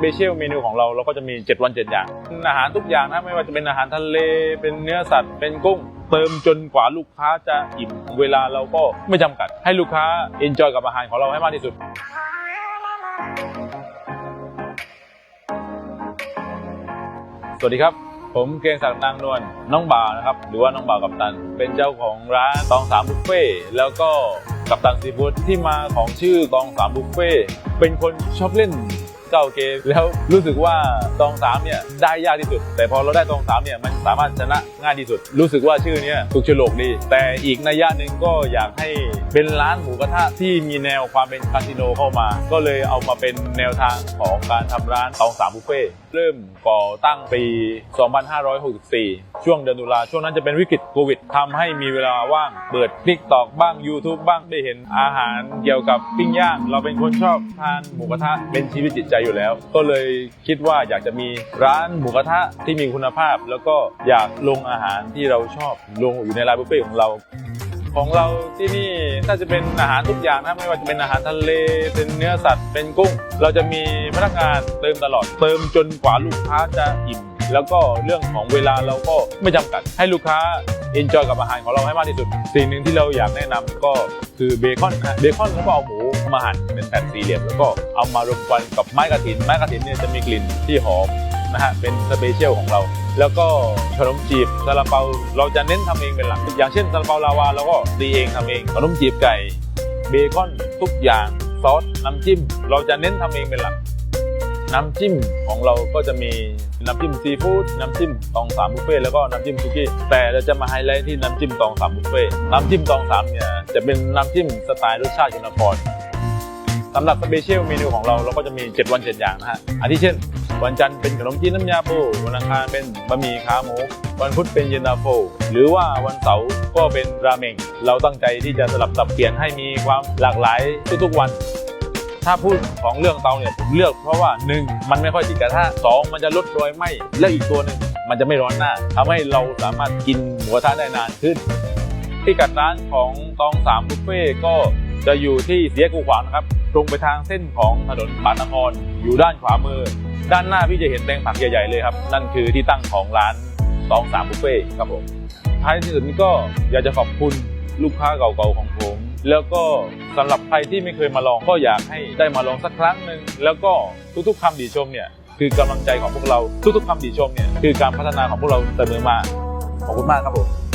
เบเชียลเมนูของเราเราก็จะมี 7 วัน 7 อย่าง อาหารทุกอย่างนะไม่ว่าจะเป็นอาหารทะเล เป็นเนื้อสัตว์ เป็นกุ้ง เติมจนกว่าลูกค้าจะอิ่ม เวลาเราก็ไม่จำกัด ให้ลูกค้าเอนจอยกับอาหารของเราให้มากที่สุด สวัสดีครับ ผมเกรงศักดิ์นางนวลน้องบ่าวนะครับ หรือว่าน้องบ่าวกับตัน เป็นเจ้าของร้านตองสามบุฟเฟ่แล้วก็กับตันซีฟู้ดที่มาของชื่อตองสามบุฟเฟ่เป็นคนชอบเล่น เก้าเกมแล้วรู้สึกว่าตองสามเนี่ยได้ยากที่สุด แต่พอเราได้ตองสามเนี่ยมันสามารถชนะง่ายที่สุด รู้สึกว่าชื่อเนี้ถูกฉลกดี แต่อีกนัยยะหนึ่งก็อยากให้ เป็นร้านหมูกระทะที่มีแนวความเป็นคาสิโนเข้ามา ก็เลยเอามาเป็นแนวทางของการทำร้านตองสามบุฟเฟ่เริ่มก่อตั้งปี 2564 ช่วงเดือนตุลาช่วงนั้นจะเป็นวิกฤตโควิดทำให้มีเวลาว่าง เปิด t ิ k t o k บ้าง YouTube บ้างได้เห็นอาหารเกี่ยวกับปิ้งย่าง เราเป็นคนชอบทานหมูกระทะเป็นชีวิตจิตใจอยู่แล้ว ก็เลยคิดว่าอยากจะมีร้านหมูกระทะที่มีคุณภาพ แล้วก็อยากลงอาหารที่เราชอบลงอยู่ในร้านบุฟเฟ่ของเรา ของเราที่นี่ถ้าจะเป็นอาหารทุกอย่างนะไม่ว่าจะเป็นอาหารทะเล เป็นเนื้อสัตว์ เป็นกุ้ง เราจะมีพนักงานเติมตลอด เติมจนกว่าลูกค้าจะอิ่ม แล้วก็เรื่องของเวลาเราก็ไม่จำกัด ให้ลูกค้าเอนจอยกับอาหารของเราให้มากที่สุด สิ่งหนึ่งที่เราอยากแนะนำก็คือเบคอนนะเบคอนแล้วก็เอาหมูมาหั่นเป็นแผ่นสี่เหลี่ยมแล้วก็เอามารวมกันกับไม้กระถิน ไม้กระถินเนี่ยจะมีกลิ่นที่หอม นะฮะเป็นสเปเชียลของเรา แล้วก็ขนมจีบซาลาเปาเราจะเน้นทำเองเป็นหลัก อย่างเช่นซาลาเปาลาวาเราก็ตีเองทำเอง ขนมจีบไก่เบคอนทุกอย่างซอสน้ำจิ้ม เราจะเน้นทำเองเป็นหลัก น้ำจิ้มของเราก็จะมีน้ำจิ้มซีฟู้ดน้ำจิ้มตองสามบุฟเฟ่แล้วก็น้ำจิ้มซุกี้แต่เราจะมาไฮไลท์ที่น้ำจิ้มตองสามบุฟเฟ่น้ำจิ้มตองสามเนี่ยจะเป็นน้ำจิ้มสไตล์รสชาติคุณพรสำหรับสเปเชียลเมนูของเราเราก็จะมี 7 วัน 7 อย่างนะฮะอาทิเช่น วันจันทร์เป็นขนมจีนน้ำยาปู วันอังคารเป็นบะหมี่ขาหมู วันพุธเป็นเย็นตาโฟ หรือว่าวันเสาร์ก็เป็นราเมง เราตั้งใจที่จะสลับสับเปลี่ยนให้มีความหลากหลายทุกๆวันถ้าพูดของเรื่องเตาเนี่ยผมเลือกเพราะว่า 1. มันไม่ค่อยติดกระทะสองมันจะลดรอยไหมและอีกตัวหนึ่งมันจะไม่ร้อนหน้าทำให้เราสามารถกินหมูกระทะได้นานขึ้นที่กัดร้านของตองสามบุฟเฟ่ก็จะอยู่ที่เสียกูขวางนะครับ ตรงไปทางเส้นของถนนปากนครอยู่ด้านขวามือ ด้านหน้าพี่จะเห็นแปลงผักใหญ่ๆเลยครับ นั่นคือที่ตั้งของร้านตองสามบุฟเฟ่ครับผมท้ายที่สุดนี้ก็อยากจะขอบคุณลูกค้าเก่าๆของผม แล้วก็สำหรับใครที่ไม่เคยมาลองก็อยากให้ได้มาลองสักครั้งหนึ่งแล้วก็ทุกๆคำดีชมเนี่ยคือกำลังใจของพวกเราทุกๆคำดีชมเนี่ยคือการพัฒนาของพวกเราเสมอมาขอบคุณมากครับผม